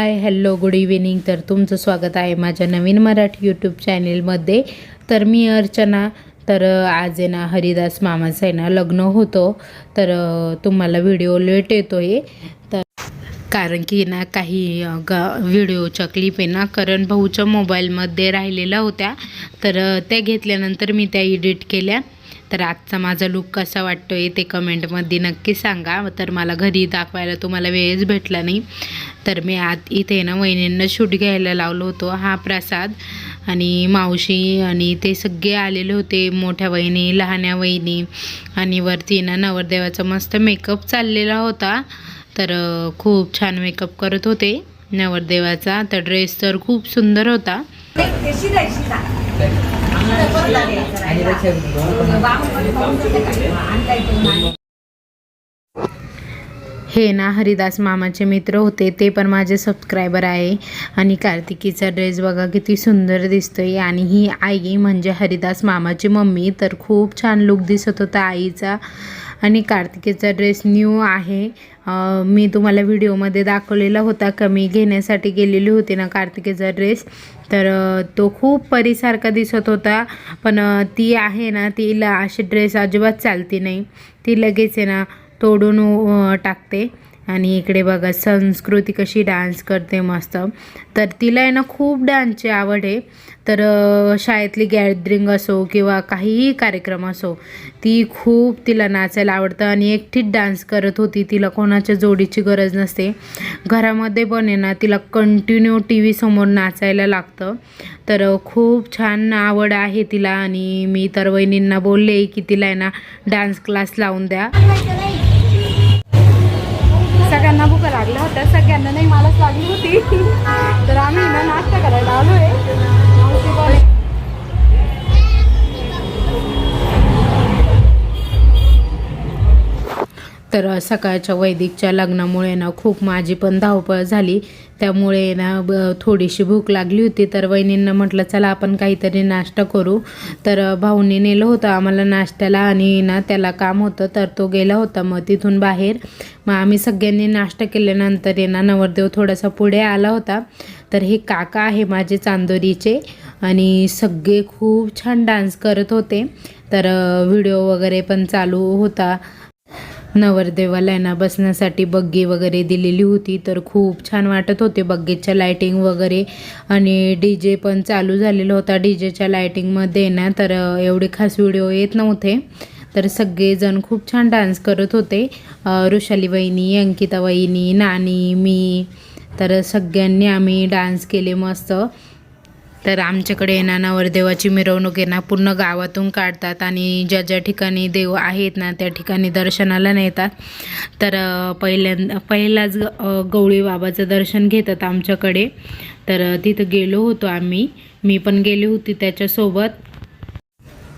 Hi hello good evening. तर तुमचं स्वागत आहे माझ्या नवीन मराठी यूट्यूब चॅनेलमध्ये. तर मी अर्चना. तर आज आहे ना हरिदास मामाचं आहे ना लग्न होतं. तर तुम्हाला व्हिडिओ लेट येतो आहे तर कारण की ना काही ग व्हिडिओच्या क्लिप आहे ना करण भाऊच्या मोबाईलमध्ये राहिलेल्या होत्या. तर त्या घेतल्यानंतर मी त्या एडिट केल्या. तर आजचा माझा लुक कसा वाटतो आहे ते कमेंटमध्ये नक्की सांगा. तर मला घरी दाखवायला तुम्हाला वेळच भेटला नाही. तर मी आत इथे ना वहिनींना शूट घ्यायला लावलो होतो. हा प्रसाद आणि मावशी आणि ते सगळे आलेले होते. मोठ्या वहिनी लहान्या वहिनी आणि वरती ना नवरदेवाचा मस्त मेकअप चाललेला होता. तर खूप छान मेकअप करत होते नवरदेवाचा. तर ड्रेस तर खूप सुंदर होता. हे ना हरिदास मामाचे मित्र होते ते पण माझे सबस्क्रायबर आहे. आणि कार्तिकीचा ड्रेस बघा किती सुंदर दिसतोय. आणि ही आई म्हणजे हरिदास मामाची मम्मी. तर खूप छान लुक दिसत होता आईचा. आणि कार्तिकीचा ड्रेस न्यू आहे. मी तुम्हाला व्हिडिओमध्ये दाखवलेला होता. कमी घेण्यासाठी गेलेली होती ना कार्तिकेचा ड्रेस तर तो खूप परीसारखा दिसत होता. पण ती आहे ना तिला असे ड्रेस अजिबात चालती नाही. ती लगेच आहे ना तोडून टाकते. आणि इकडे बघा संस्कृती कशी डान्स करते मस्त. तर तिला आहे ना खूप डान्सची आवड आहे. तर शाळेतली गॅदरिंग असो किंवा काहीही कार्यक्रम असो ती खूप तिला नाचायला आवडतं आणि एकटीच डान्स करत होती. तिला कोणाच्या जोडीची गरज नसते. घरामध्ये पण आहे ना तिला कंटिन्यू टी व्ही समोर नाचायला लागतं. तर खूप छान आवड आहे तिला आणि मी तर वहिनींना बोलले की तिला आहे ना डान्स क्लास लावून द्या. सगळ्यांना होता सगळ्यांना नाही मलाच लागली होती. तर आम्ही ना नाश्ता करायला आलो आहे तर सकाळच्या वैदिकच्या लग्नामुळे ना खूप माझी पण धावपळ झाली. त्यामुळे ना ब थोडीशी भूक लागली होती तर वहिनींना म्हटलं चला आपण काहीतरी नाश्ता करू. तर भाऊनी नेलं होतं आम्हाला नाश्त्याला आणि ना त्याला काम होतं तर तो गेला होता मग तिथून बाहेर. मग आम्ही सगळ्यांनी नाश्ता केल्यानंतर ये ना नवरदेव थोडासा पुढे आला होता. तर हे काका आहे माझे चांदोरीचे आणि सगळे खूप छान डान्स करत होते. तर व्हिडिओ वगैरे पण चालू होता. नवरदेवाला आहे ना बसण्यासाठी बग्गी वगैरे दिलेली होती. तर खूप छान वाटत होते बग्गीच्या लायटिंग वगैरे. आणि डी जे पण चालू झालेला होता. डी जेच्या लायटिंगमध्ये ना तर एवढे खास व्हिडिओ येत नव्हते. तर सगळेजण खूप छान डान्स करत होते. ऋषाली वहिनी अंकिता वहिनी नानी मी. तर सगळ्यांनी आम्ही डान्स केले मस्त. तर आमच्याकडे येणार ना नवरदेवाची मिरवणूक आहे ना पूर्ण गावातून काढतात आणि ज्या ज्या ठिकाणी देव आहेत ना त्या ठिकाणी दर्शनाला नेतात. तर पहिल्यांदा पहिलाच गवळी बाबाचं दर्शन घेतात आमच्याकडे. तर तिथं गेलो होतो आम्ही. मी पण गेली होती त्याच्यासोबत.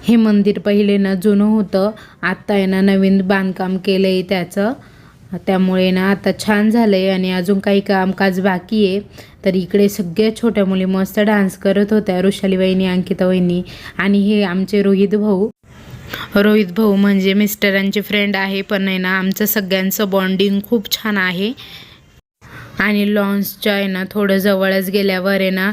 हे मंदिर पहिले ना जुनं होतं. आत्ता आहे ना नवीन बांधकाम केलं आहे त्याचं. त्यामुळे ना आता छान झालं आहे आणि अजून काही कामकाज बाकी आहे. तर इकडे सगळ्या छोट्या मुली मस्त डान्स करत होत्या वृषाली वहिनी अंकिता वहिनी आणि हे आमचे रोहित भाऊ. रोहित भाऊ म्हणजे मिस्टरांचे फ्रेंड आहे पण आहे ना आमचं सगळ्यांचं बॉन्डिंग खूप छान आहे. आणि लॉन्सच्या आहे ना थोडं जवळच गेल्यावर आहे ना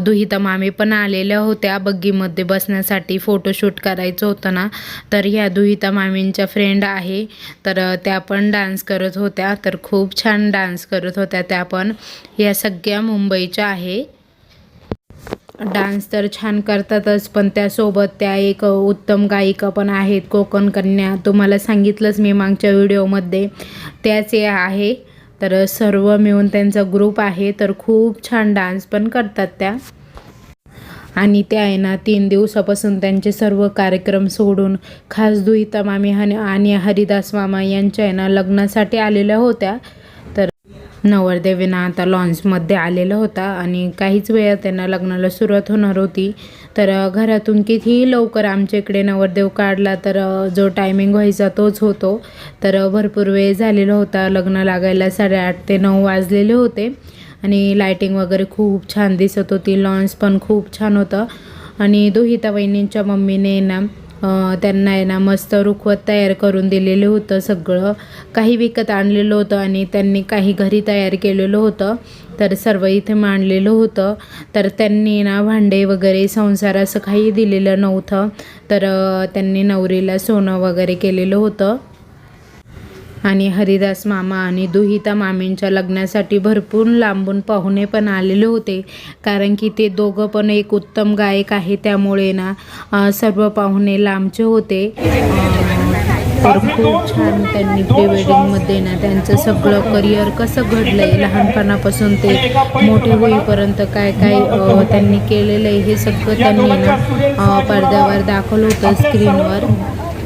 दुहिता मामी पण आलेल्या होत्या बग्गीमध्ये बसण्यासाठी फोटोशूट करायचं होतं ना. तर ह्या दुहिता मामींच्या फ्रेंड आहे. तर त्या पण डान्स करत होत्या. तर खूप छान डान्स करत होत्या त्या पण. या सगळ्या मुंबईच्या आहे. डान्स तर छान करतातच पण त्यासोबत त्या एक उत्तम गायिका पण आहेत कोकण कन्या. तुम्हाला सांगितलंच मी मागच्या व्हिडिओमध्ये त्याच हे आहे. तर सर्व मिळून त्यांचा ग्रुप आहे तर खूप छान डान्स पण करतात त्या. आणि त्या आहे ना तीन दिवसापासून त्यांचे सर्व कार्यक्रम सोडून खास दुहिता मामी आणि हरिदास मामा यांच्या आहे ना लग्नासाठी आलेल्या होत्या. नवरदेवीना आता लॉन्चमध्ये आलेला होता आणि काहीच वेळात त्यांना लग्नाला सुरुवात होणार होती. तर घरातून कितीही लवकर आमच्या इकडे नवरदेव काढला तर जो टायमिंग व्हायचा तोच होतो. तर भरपूर वेळ झालेला होता. लग्न लागायला साडेआठ ते नऊ वाजलेले होते आणि लायटिंग वगैरे खूप छान दिसत होती. लॉन्स पण खूप छान होतं. आणि दोहिता वहिनींच्या मम्मीने ना त्यांना आहे ना मस्त रुखवत तयार करून दिलेलं होतं सगळं. काही विकत आणलेलं होतं आणि त्यांनी काही घरी तयार केलेलं होतं. तर सर्व इथे मांडलेलं होतं. तर त्यांनी ना भांडे वगैरे संसार असं काही दिलेलं नव्हतं. तर त्यांनी नवरीला सोनं वगैरे केलेलं होतं. आणि हरिदास मामा आणि दुहिता मामींच्या लग्नासाठी भरपूर लांबून पाहुणे पण आलेले होते. कारण की ते दोघं पण एक उत्तम गायक आहे त्यामुळे ना सर्व पाहुणे लांबचे होते. तर खूप छान त्यांनी प्री वेडिंगमध्ये ना त्यांचं सगळं करिअर कसं घडलं आहे लहानपणापासून ते मोठे होईपर्यंत काय काय त्यांनी केलेलं आहे हे सगळं त्यांनी ना पडद्यावर दाखवलं होतं स्क्रीनवर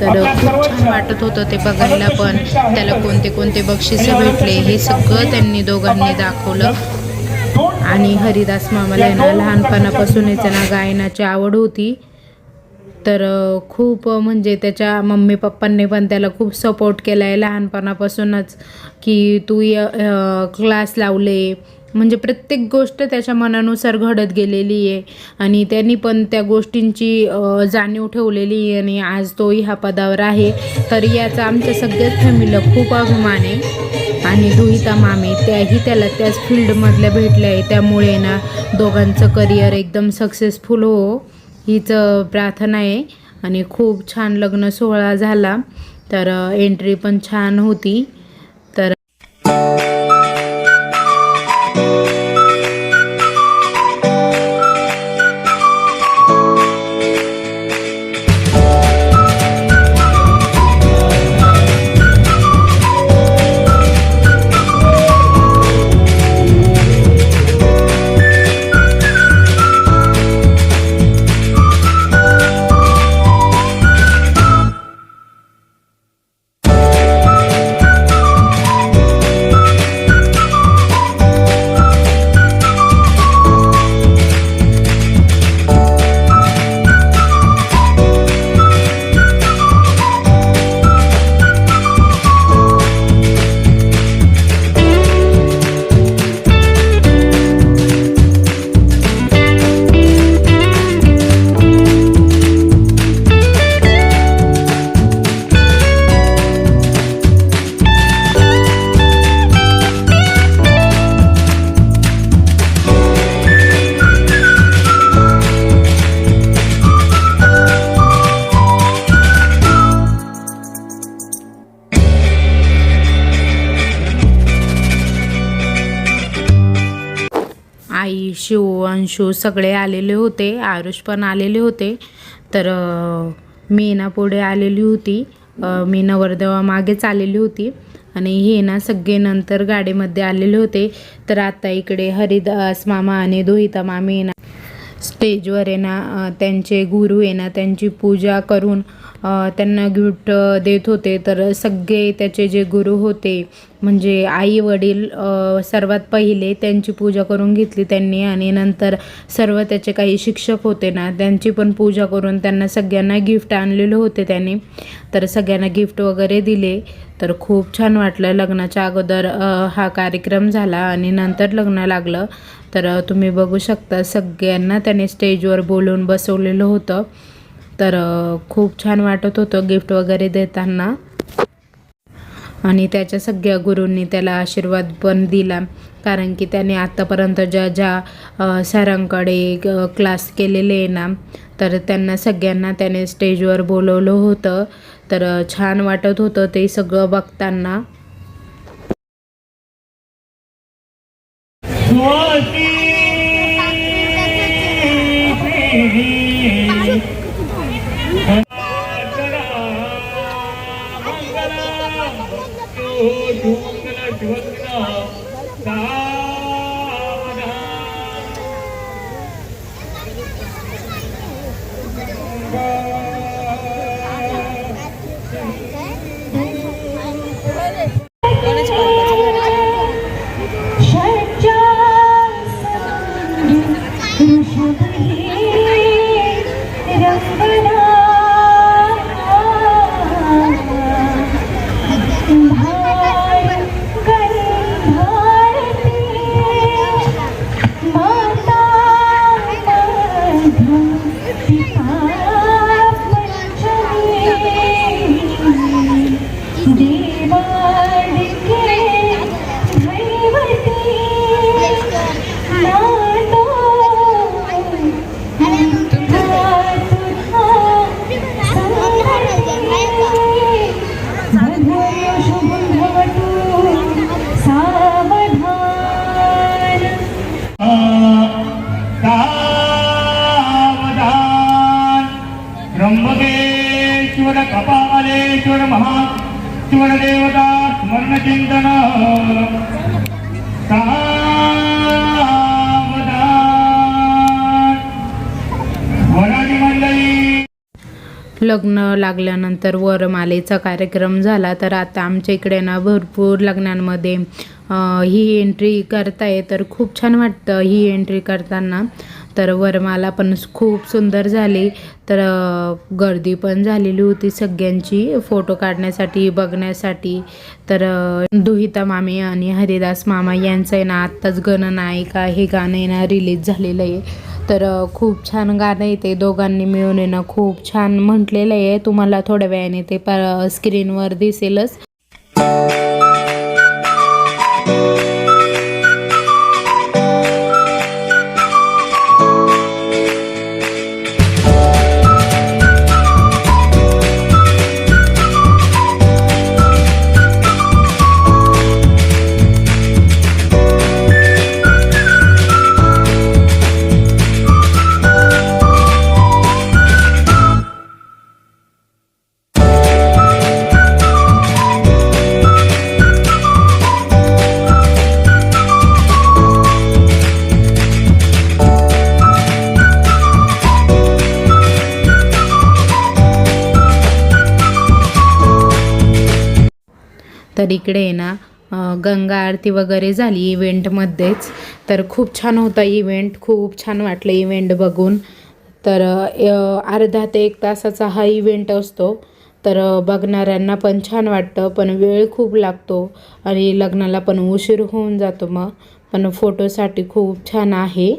तर खूप छान वाटत होतं ते बघायला पण त्याला कोणते कोणते बक्षिसं भेटले हे सगळं त्यांनी दोघांनी दाखवलं. आणि हरिदास मामाला आहे ना लहानपणापासूनच त्यांना ना गायनाची आवड होती. तर खूप म्हणजे त्याच्या मम्मी पप्पांनी पण त्याला खूप सपोर्ट केला आहे लहानपणापासूनच की तू य क्लास लावले म्हणजे प्रत्येक गोष्ट त्याच्या मनानुसार घडत गेलेली आहे. आणि त्यांनी पण त्या गोष्टींची जाणीव ठेवलेली आहे आणि आज तो ह्या पदावर आहे. तर याचा आमच्या सगळ्याच फॅमिलीला खूप अभिमान आहे. आणि रोहिता मामी त्याही त्याला त्याच फील्डमधल्या भेटल्या आहे. त्यामुळे ना दोघांचं करिअर एकदम सक्सेसफुल हो. हीच प्रार्थना आहे. आणि खूप छान लग्न सोहळा झाला. तर एंट्री पण छान होती. तर शिव अंशू सगळे आलेले होते आरुष पण आलेले होते. तर मीना पुढे आलेली होती. मी नवरदेवा मागेच आलेली होती. आणि हे ना सगळे नंतर गाडीमध्ये आलेले होते. तर आता इकडे हरिदास मामा आणि दोहिता मामी ना स्टेजवर आहे ना त्यांचे गुरु आहे ना त्यांची पूजा करून त्यांना गिफ्ट देत होते. तर सगळे त्याचे जे गुरु होते म्हणजे आई वडील सर्वात पहिले त्यांची पूजा करून घेतली त्यांनी. आणि नंतर सर्व त्याचे काही शिक्षक होते ना त्यांची पण पूजा करून त्यांना सगळ्यांना गिफ्ट आणलेले होते त्यांनी. तर सगळ्यांना गिफ्ट वगैरे दिले. तर खूप छान वाटलं लग्नाच्या अगोदर हा कार्यक्रम झाला आणि नंतर लग्न लागलं. तर तुम्ही बघू शकता सगळ्यांना त्याने स्टेजवर बोलवून बसवलेलं होतं. तर खूप छान वाटत होतं गिफ्ट वगैरे देताना. आणि त्याच्या सगळ्या गुरूंनी त्याला आशीर्वाद पण दिला. कारण की त्याने आत्तापर्यंत ज्या ज्या सरांकडे क्लास केलेले आहे ना तर त्यांना सगळ्यांना त्याने स्टेजवर बोलवलं होतं. तर छान वाटत होतं ते सगळं बघताना. हो, त्र्यंबकेश्वर कपालेश्वर महाश्वर देवता स्मरण चिंतन लग्न लागल्यानंतर वरमालेचा कार्यक्रम झाला तर आता आमच्या इकडे ना भरपूर लग्नांमध्ये ही एंट्री करताय तर खूप छान वाटतं ही एंट्री करताना. तर वरमाला पण खूप सुंदर झाली. तर गर्दी पण झालेली होती सगळ्यांची. फोटो काढण्यासाठी बघण्यासाठी. तर दुहिता मामी आणि हरिदास मामा यांचं आहे ना आत्ताच गणनायिका हे गाणं आहे ना रिलीज झालेलं आहे. तर खूप छान गाणं आहे ते. दोघांनी मिळून आहे ना खूप छान म्हटलेलं आहे. तुम्हाला थोड्या वेळाने ते प स्क्रीनवर दिसेलच. तर इकडे आहे ना गंगा आरती वगैरे झाली इव्हेंटमध्येच तर खूप छान होता इव्हेंट खूप छान वाटलं इव्हेंट बघून. तर अर्धा ते एक तासाचा हा इव्हेंट असतो. तर बघणाऱ्यांना पण छान वाटतं पण वेळ खूप लागतो आणि लग्नाला पण उशीर होऊन जातो मग. पण फोटोसाठी खूप छान आहे.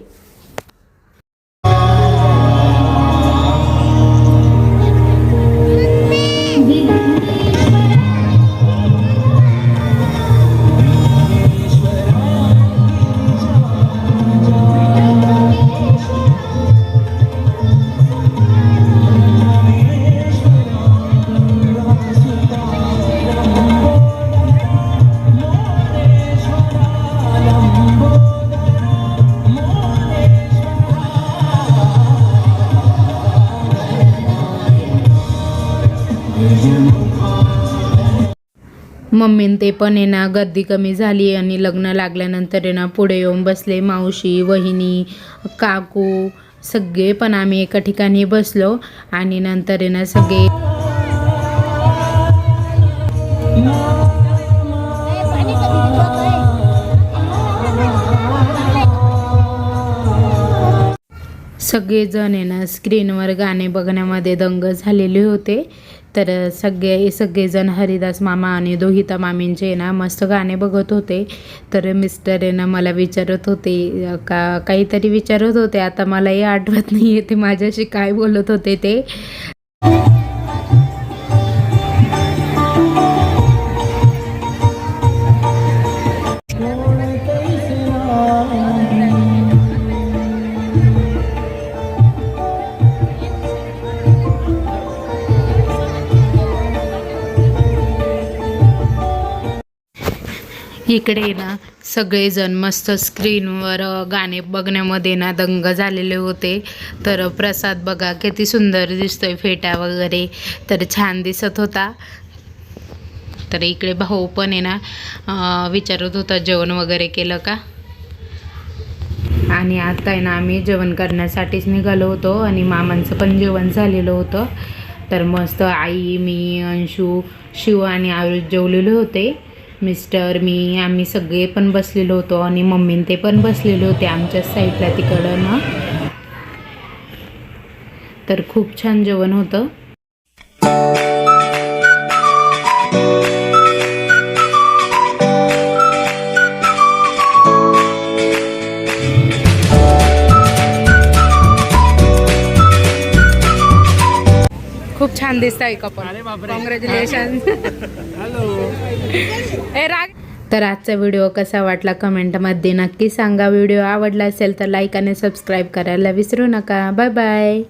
मम्मीन ते पण आहे ना गर्दी कमी झाली आणि लग्न लागल्यानंतर आहे ना पुढे येऊन बसले मावशी वहिनी काकू सगळे पण आम्ही एका ठिकाणी बसलो आणि नंतर आहे ना सगळे सगळेजण आहे ना स्क्रीनवर गाणे बघण्यामध्ये दंग झालेले होते. तर सगळे सगळेजण हरिदास मामा आणि दोहिता मामींचे ना मस्त गाणे बघत होते. तर मिस्टर आहे ना मला विचारत होते का काहीतरी विचारत होते आता मलाही आठवत नाही आहे ते माझ्याशी काय बोलत होते ते. इकडे ना सगळेजण मस्त स्क्रीनवर गाणे बघण्यामध्ये ना दंग झालेले होते. तर प्रसाद बघा किती सुंदर दिसतोय फेटा वगैरे. तर छान दिसत होता. तर इकडे भाऊ पण आहे ना विचारत होता जेवण वगैरे केलं का? आणि आता आहे ना आम्ही जेवण करण्यासाठीच निघालो होतो आणि मामांचं पण जेवण झालेलं होतं. तर मस्त आई मी अंशू शिव आणि आयुष जेवलेले होते. मिस्टर मी आम्ही सगळे पण बसलेलो होतो आणि मम्मीन ते पण बसलेले होते आमच्या साईडला तिकडं ना. तर खूप छान जेवण होतं. खूप छान दिसत आहे कपल कॉंग्रॅच्युलेशन राग तर आजचा व्हिडिओ कसा वाटला कमेंटमध्ये नक्की सांगा. व्हिडिओ आवडला असेल तर लाईक आणि सबस्क्राईब करायला विसरू नका. Bye bye